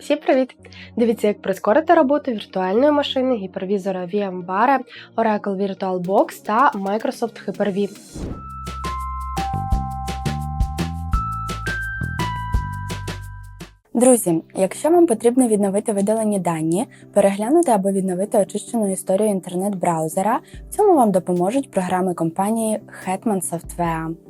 Всім привіт! Дивіться, як прискорити роботу віртуальної машини, гіпервізора VMware, Oracle VirtualBox та Microsoft Hyper-V. Друзі, якщо вам потрібно відновити видалені дані, переглянути або відновити очищену історію інтернет-браузера, в цьому вам допоможуть програми компанії Hetman Software.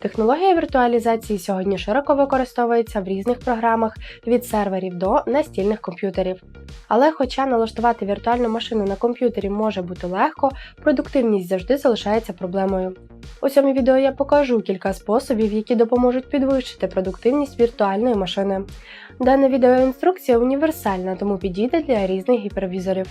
Технологія віртуалізації сьогодні широко використовується в різних програмах від серверів до настільних комп'ютерів. Але хоча налаштувати віртуальну машину на комп'ютері може бути легко, продуктивність завжди залишається проблемою. У цьому відео я покажу кілька способів, які допоможуть підвищити продуктивність віртуальної машини. Дана відеоінструкція універсальна, тому підійде для різних гіпервізорів.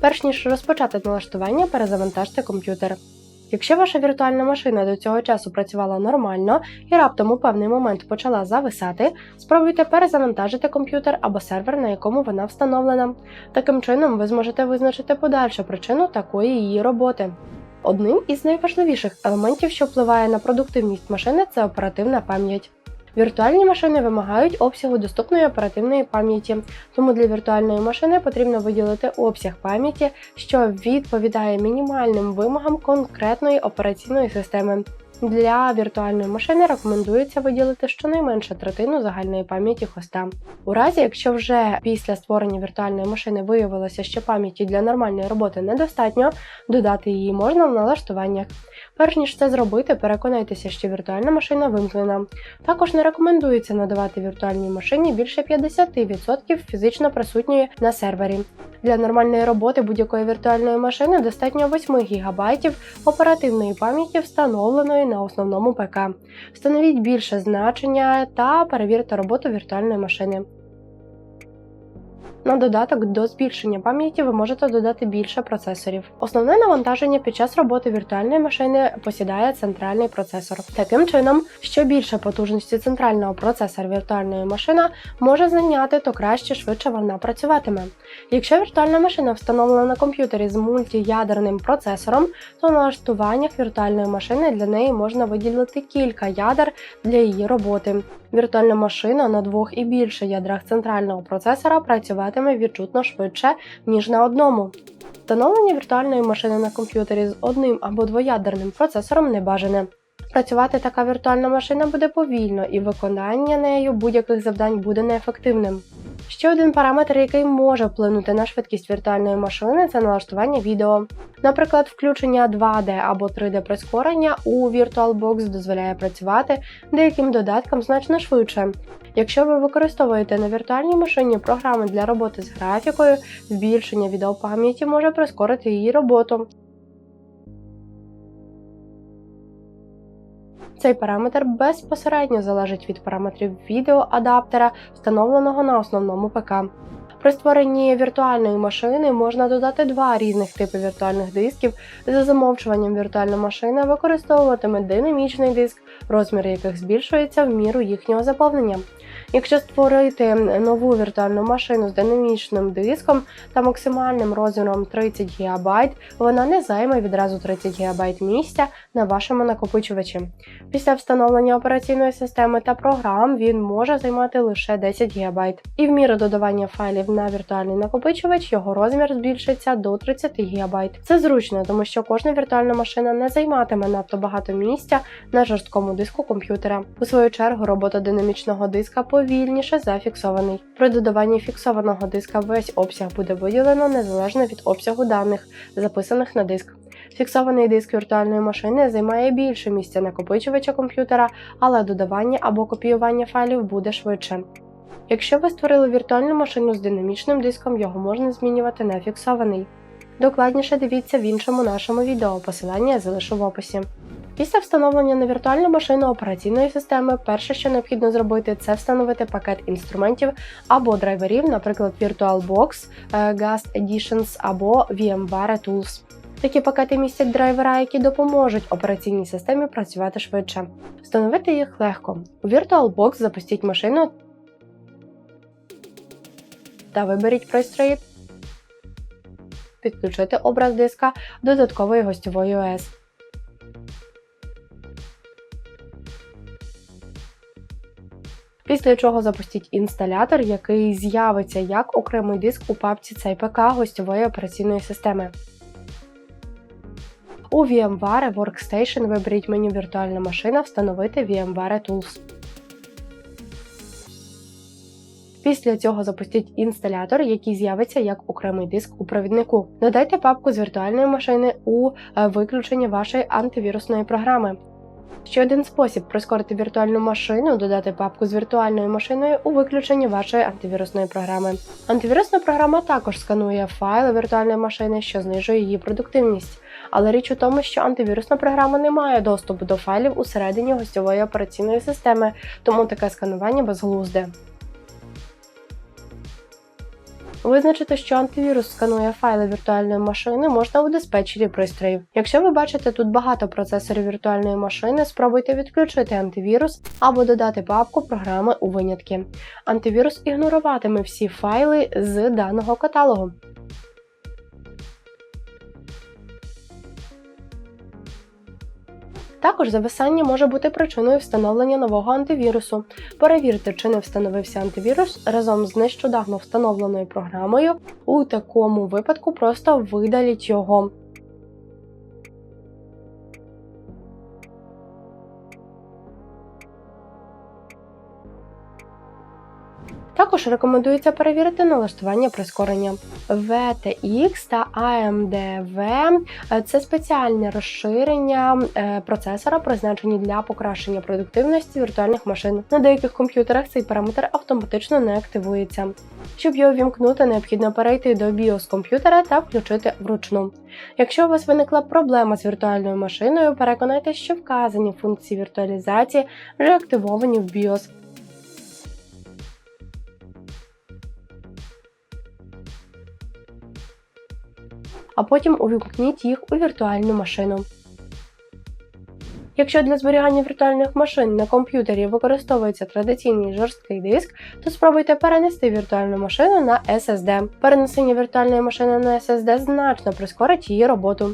Перш ніж розпочати налаштування, перезавантажте комп'ютер. Якщо ваша віртуальна машина до цього часу працювала нормально і раптом у певний момент почала зависати, спробуйте перезавантажити комп'ютер або сервер, на якому вона встановлена. Таким чином, ви зможете визначити подальшу причину такої її роботи. Одним із найважливіших елементів, що впливає на продуктивність машини, це оперативна пам'ять. Віртуальні машини вимагають обсягу доступної оперативної пам'яті, тому для віртуальної машини потрібно виділити обсяг пам'яті, що відповідає мінімальним вимогам конкретної операційної системи. Для віртуальної машини рекомендується виділити щонайменше третину загальної пам'яті хоста. У разі, якщо вже після створення віртуальної машини виявилося, що пам'яті для нормальної роботи недостатньо, додати її можна в налаштуваннях. Перш ніж це зробити, переконайтеся, що віртуальна машина вимкнена. Також не рекомендується надавати віртуальній машині більше 50% фізично присутньої на сервері. Для нормальної роботи будь-якої віртуальної машини достатньо 8 ГБ оперативної пам'яті, встановленої на основному ПК. Встановіть більше значення та перевірте роботу віртуальної машини. На додаток до збільшення пам'яті ви можете додати більше процесорів. Основне навантаження під час роботи віртуальної машини посідає центральний процесор. Таким чином, що більше потужності центрального процесора віртуальної машини може зайняти, то краще швидше вона працюватиме. Якщо віртуальна машина встановлена на комп'ютері з мультиядерним процесором, то в налаштуваннях віртуальної машини для неї можна виділити кілька ядер для її роботи. Віртуальна машина на двох і більше ядрах центрального процесора працюватиме відчутно швидше, ніж на одному. Встановлення віртуальної машини на комп'ютері з одним або двоядерним процесором не бажане. Працювати така віртуальна машина буде повільно і виконання нею будь-яких завдань буде неефективним. Ще один параметр, який може вплинути на швидкість віртуальної машини, це налаштування відео. Наприклад, включення 2D або 3D прискорення у VirtualBox дозволяє працювати деяким додаткам значно швидше. Якщо ви використовуєте на віртуальній машині програми для роботи з графікою, збільшення відеопам'яті може прискорити її роботу. Цей параметр безпосередньо залежить від параметрів відеоадаптера, встановленого на основному ПК. При створенні віртуальної машини можна додати два різних типи віртуальних дисків. За замовчуванням віртуальна машина використовуватиме динамічний диск, розмір яких збільшується в міру їхнього заповнення. Якщо створити нову віртуальну машину з динамічним диском та максимальним розміром 30 ГБ, вона не займе відразу 30 ГБ місця на вашому накопичувачі. Після встановлення операційної системи та програм він може займати лише 10 ГБ. І в міру додавання файлів на віртуальний накопичувач його розмір збільшиться до 30 ГБ. Це зручно, тому що кожна віртуальна машина не займатиме надто багато місця на жорсткому диску комп'ютера. У свою чергу робота динамічного диска повільніше за фіксований. При додаванні фіксованого диска весь обсяг буде виділено незалежно від обсягу даних, записаних на диск. Фіксований диск віртуальної машини займає більше місця накопичувача комп'ютера, але додавання або копіювання файлів буде швидше. Якщо ви створили віртуальну машину з динамічним диском, його можна змінювати на фіксований. Докладніше дивіться в іншому нашому відео, посилання я залишу в описі. Після встановлення на віртуальну машину операційної системи, перше, що необхідно зробити, це встановити пакет інструментів або драйверів, наприклад, VirtualBox, е, Gast Editions або VMware Tools. Такі пакети містять драйвера, які допоможуть операційній системі працювати швидше. Встановити їх легко. У VirtualBox запустіть машину та виберіть пристрої, підключити образ диска додаткової гостьової ОС. Після чого запустіть інсталятор, який з'явиться як окремий диск у папці CPK гостьової операційної системи. У VMware Workstation виберіть меню Віртуальна машина, встановити VMware Tools. Після цього запустіть інсталятор, який з'явиться як окремий диск у провіднику. Додайте папку з віртуальної машини у е, виключення вашої антивірусної програми. Ще один спосіб прискорити віртуальну машину додати папку з віртуальною машиною у виключенні вашої антивірусної програми. Антивірусна програма також сканує файли віртуальної машини, що знижує її продуктивність. Але річ у тому, що антивірусна програма не має доступу до файлів усередині гостьової операційної системи, тому таке сканування безглузде. Визначити, що антивірус сканує файли віртуальної машини, можна у диспетчері пристроїв. Якщо ви бачите тут багато процесорів віртуальної машини, спробуйте відключити антивірус або додати папку програми у винятки. Антивірус ігноруватиме всі файли з даного каталогу. Також зависання може бути причиною встановлення нового антивірусу. Перевірте, чи не встановився антивірус разом з нещодавно встановленою програмою. У такому випадку просто видаліть його. Також рекомендується перевірити налаштування прискорення. VTX та AMDV – це спеціальне розширення е, процесора, призначені для покращення продуктивності віртуальних машин. На деяких комп'ютерах цей параметр автоматично не активується. Щоб його вімкнути, необхідно перейти до BIOS комп'ютера та включити вручну. Якщо у вас виникла проблема з віртуальною машиною, переконайтеся, що вказані функції віртуалізації вже активовані в BIOS. А потім увімкніть їх у віртуальну машину. Якщо для зберігання віртуальних машин на комп'ютері використовується традиційний жорсткий диск, то спробуйте перенести віртуальну машину на SSD. Перенесення віртуальної машини на SSD значно прискорить її роботу.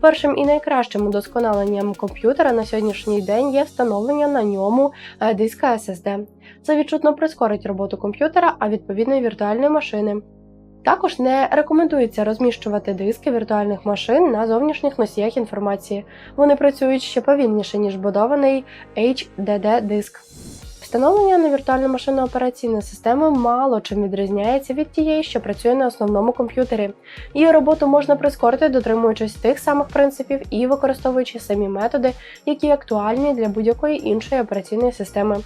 Першим і найкращим удосконаленням комп'ютера на сьогоднішній день є встановлення на ньому е, диска SSD. Це відчутно прискорить роботу комп'ютера, а відповідно віртуальної машини. Також не рекомендується розміщувати диски віртуальних машин на зовнішніх носіях інформації. Вони працюють ще повільніше, ніж будований HDD диск. Встановлення на віртуальну машину операційної системи мало чим відрізняється від тієї, що працює на основному комп'ютері. Її роботу можна прискорити, дотримуючись тих самих принципів і використовуючи самі методи, які актуальні для будь-якої іншої операційної системи.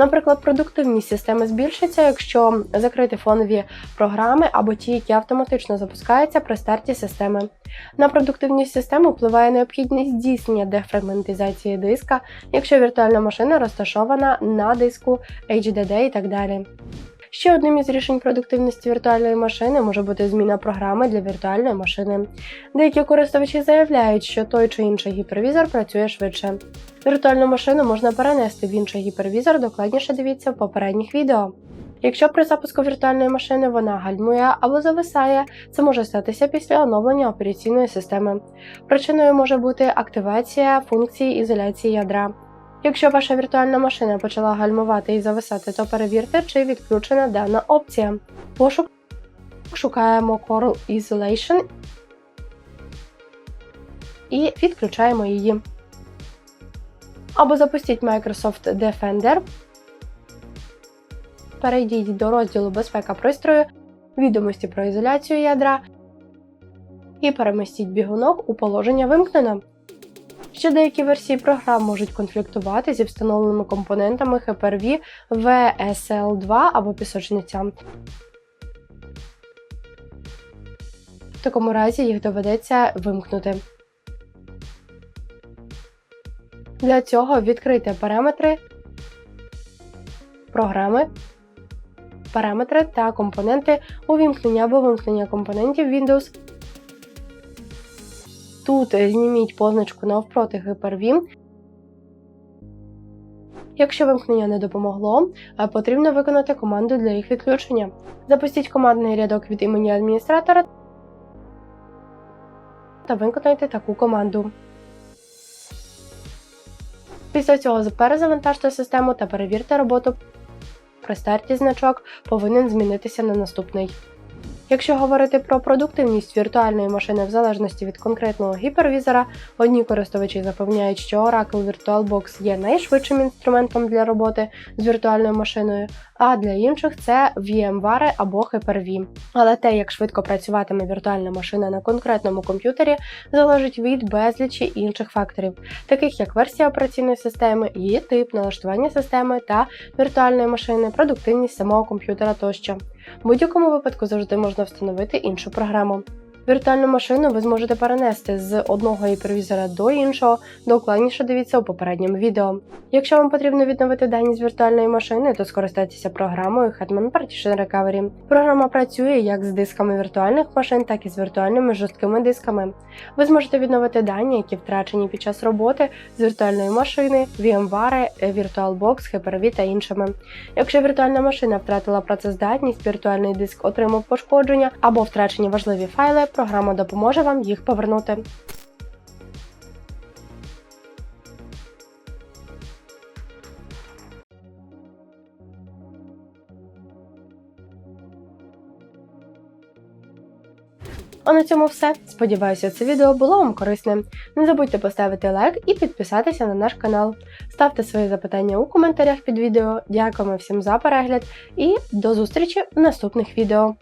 Наприклад, продуктивність системи збільшиться, якщо закрити фонові програми або ті, які автоматично запускаються при старті системи. На продуктивність системи впливає необхідність здійснення дефрагментизації диска, якщо віртуальна машина розташована на диску HDD і так далі. Ще одним із рішень продуктивності віртуальної машини може бути зміна програми для віртуальної машини. Деякі користувачі заявляють, що той чи інший гіпервізор працює швидше. Віртуальну машину можна перенести в інший гіпервізор, докладніше дивіться в попередніх відео. Якщо при запуску віртуальної машини вона гальмує або зависає, це може статися після оновлення операційної системи. Причиною може бути активація функції ізоляції ядра. Якщо ваша віртуальна машина почала гальмувати і зависати, то перевірте, чи відключена дана опція. Пошук шукаємо Coral Isolation і відключаємо її. Або запустіть Microsoft Defender. Перейдіть до розділу Безпека пристрою, відомості про ізоляцію ядра і перемістіть бігунок у положення вимкнено. Ще деякі версії програм можуть конфліктувати зі встановленими компонентами Hyper-V VSL2 або пісочниця. В такому разі їх доведеться вимкнути. Для цього відкрийте параметри програми, параметри та компоненти увімкнення або вимкнення компонентів Windows. Тут е, зніміть позначку навпроти Hyper-V. Якщо вимкнення не допомогло, потрібно виконати команду для їх відключення. Запустіть командний рядок від імені адміністратора та виконайте таку команду. Після цього перезавантажте систему та перевірте роботу. При старті значок повинен змінитися на наступний. Якщо говорити про продуктивність віртуальної машини в залежності від конкретного гіпервізора, одні користувачі запевняють, що Oracle VirtualBox є найшвидшим інструментом для роботи з віртуальною машиною, а для інших це VMware або Hyper-V. Але те, як швидко працюватиме віртуальна машина на конкретному комп'ютері, залежить від безлічі інших факторів, таких як версія операційної системи, її тип, налаштування системи та віртуальної машини, продуктивність самого комп'ютера тощо. В будь-якому випадку завжди можна встановити іншу програму. Віртуальну машину ви зможете перенести з одного гіпервізора до іншого, докладніше дивіться у попередньому відео. Якщо вам потрібно відновити дані з віртуальної машини, то скористайтеся програмою Hetman Partition Recovery. Програма працює як з дисками віртуальних машин, так і з віртуальними жорсткими дисками. Ви зможете відновити дані, які втрачені під час роботи з віртуальної машини, VMware, VirtualBox, Hyper-V та іншими. Якщо віртуальна машина втратила працездатність, віртуальний диск отримав пошкодження або втрачені важливі файли, програма допоможе вам їх повернути. А на цьому все. Сподіваюся, це відео було вам корисним. Не забудьте поставити лайк і підписатися на наш канал. Ставте свої запитання у коментарях під відео. Дякуємо всім за перегляд і до зустрічі в наступних відео.